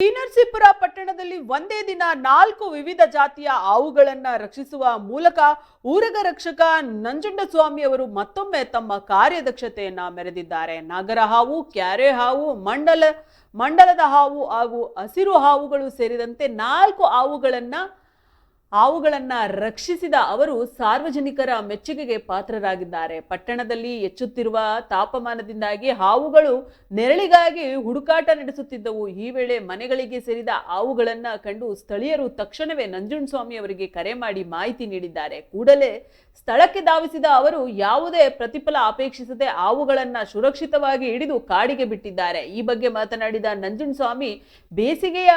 ಶ್ರೀನರಸೀಪುರ ಪಟ್ಟಣದಲ್ಲಿ ಒಂದೇ ದಿನ ನಾಲ್ಕು ವಿವಿಧ ಜಾತಿಯ ಹಾವುಗಳನ್ನ ರಕ್ಷಿಸುವ ಮೂಲಕ ಊರಗ ರಕ್ಷಕ ನಂಜುಂಡಸ್ವಾಮಿ ಅವರು ಮತ್ತೊಮ್ಮೆ ತಮ್ಮ ಕಾರ್ಯದಕ್ಷತೆಯನ್ನ ಮೆರೆದಿದ್ದಾರೆ. ನಾಗರ ಹಾವು, ಕ್ಯಾರೆ ಹಾವು, ಮಂಡಲ, ಮಂಡಲದ ಹಾವು ಹಾಗೂ ಹಸಿರು ಹಾವುಗಳು ಸೇರಿದಂತೆ ನಾಲ್ಕು ಹಾವುಗಳನ್ನ ಹಾವುಗಳನ್ನ ರಕ್ಷಿಸಿದ ಅವರು ಸಾರ್ವಜನಿಕರ ಮೆಚ್ಚುಗೆಗೆ ಪಾತ್ರರಾಗಿದ್ದಾರೆ. ಪಟ್ಟಣದಲ್ಲಿ ಹೆಚ್ಚುತ್ತಿರುವ ತಾಪಮಾನದಿಂದಾಗಿ ಹಾವುಗಳು ನೆರಳಿಗಾಗಿ ಹುಡುಕಾಟ ನಡೆಸುತ್ತಿದ್ದವು. ಈ ವೇಳೆ ಮನೆಗಳಿಗೆ ಸೇರಿದ ಹಾವುಗಳನ್ನು ಕಂಡು ಸ್ಥಳೀಯರು ತಕ್ಷಣವೇ ನಂಜುಣಸ್ವಾಮಿ ಅವರಿಗೆ ಕರೆ ಮಾಡಿ ಮಾಹಿತಿ ನೀಡಿದ್ದಾರೆ. ಕೂಡಲೇ ಸ್ಥಳಕ್ಕೆ ಧಾವಿಸಿದ ಅವರು ಯಾವುದೇ ಪ್ರತಿಫಲ ಅಪೇಕ್ಷಿಸದೆ ಹಾವುಗಳನ್ನು ಸುರಕ್ಷಿತವಾಗಿ ಹಿಡಿದು ಕಾಡಿಗೆ ಬಿಟ್ಟಿದ್ದಾರೆ. ಈ ಬಗ್ಗೆ ಮಾತನಾಡಿದ ನಂಜುಣಸ್ವಾಮಿ ಬೇಸಿಗೆಯ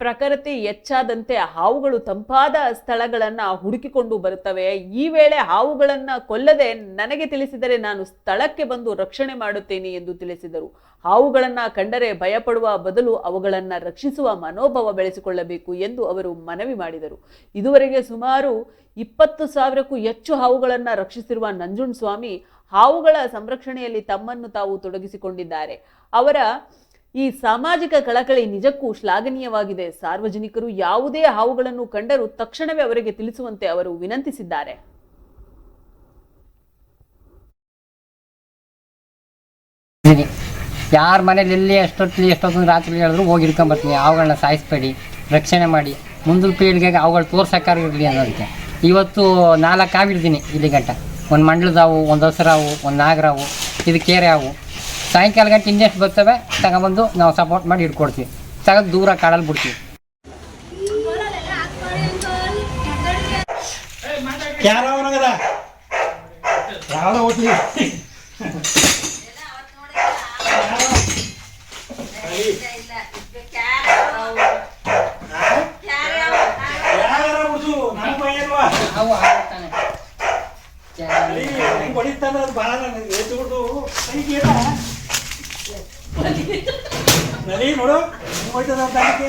ಪ್ರಖರತೆ ಹೆಚ್ಚಾದಂತೆ ಹಾವುಗಳು ತಂಪಾದ ಸ್ಥಳಗಳನ್ನು ಹುಡುಕಿಕೊಂಡು ಬರುತ್ತವೆ. ಈ ವೇಳೆ ಹಾವುಗಳನ್ನು ಕೊಲ್ಲದೆ ನನಗೆ ತಿಳಿಸಿದರೆ ನಾನು ಸ್ಥಳಕ್ಕೆ ಬಂದು ರಕ್ಷಣೆ ಮಾಡುತ್ತೇನೆ ಎಂದು ತಿಳಿಸಿದರು. ಹಾವುಗಳನ್ನು ಕಂಡರೆ ಭಯಪಡುವ ಬದಲು ಅವುಗಳನ್ನು ರಕ್ಷಿಸುವ ಮನೋಭಾವ ಬೆಳೆಸಿಕೊಳ್ಳಬೇಕು ಎಂದು ಅವರು ಮನವಿ ಮಾಡಿದರು. ಇದುವರೆಗೆ ಸುಮಾರು ಇಪ್ಪತ್ತು ಸಾವಿರಕ್ಕೂ ಹೆಚ್ಚು ಹಾವುಗಳನ್ನು ರಕ್ಷಿಸಿರುವ ನಂಜುಂಡಸ್ವಾಮಿ ಹಾವುಗಳ ಸಂರಕ್ಷಣೆಯಲ್ಲಿ ತಮ್ಮನ್ನು ತಾವು ತೊಡಗಿಸಿಕೊಂಡಿದ್ದಾರೆ. ಅವರ ಈ ಸಾಮಾಜಿಕ ಕಳಕಳಿ ನಿಜಕ್ಕೂ ಶ್ಲಾಘನೀಯವಾಗಿದೆ. ಸಾರ್ವಜನಿಕರು ಯಾವುದೇ ಹಾವುಗಳನ್ನು ಕಂಡರೂ ತಕ್ಷಣವೇ ಅವರಿಗೆ ತಿಳಿಸುವಂತೆ ಅವರು ವಿನಂತಿಸಿದ್ದಾರೆ. ಯಾರ ಮನೇಲಿ ಎಲ್ಲಿ ಎಷ್ಟೊತ್ತಲ್ಲಿ ಎಷ್ಟೊತ್ತು ರಾತ್ರಿ ಹೇಳಿದ್ರು ಹೋಗಿ ಹಿಡ್ಕೊಂಬರ್ತೀನಿ ಅವುಗಳನ್ನ ಸಾಯಿಸ್ಬೇಡಿ, ರಕ್ಷಣೆ ಮಾಡಿ. ಮುಂದಿನ ಪೀಳಿಗೆಗೆ ಅವುಗಳು ತೋರ್ಸೋಕ್ಕಾಗಿರಲಿ ಅನ್ನೋದಕ್ಕೆ. ಇವತ್ತು ನಾಲ್ಕು ಆಗಿಡ್ತೀನಿ ಇಲ್ಲಿ ಗಂಟ. ಒಂದು ಮಂಡಲದಾವು ಒಂದು ಹಸರಾವು ಒಂದು ನಾಗರಾವು ಇದು ಕೇರೆ ಹಾವು. ಸಾಯಂಕಾಲ ಗಂಟೆ ಇನ್ನೆಷ್ಟು ಬರ್ತವೆ ತಗೊಂಬಂದು ನಾವು ಸಪೋರ್ಟ್ ಮಾಡಿ ಇಟ್ಕೊಡ್ತೀವಿ ತಗೊಂಡು ದೂರ ಕಾಡಲ್ಲಿ ಬಿಡ್ತೀವಿ. ಹೊಡಿತಾನ ಅದು? ಬಾಳ ನನಗೆ ಎದ್ದು ಬಿಡ್ದು. ಕೈಗೆ Nalin, bro. Umuwi na ng bangke.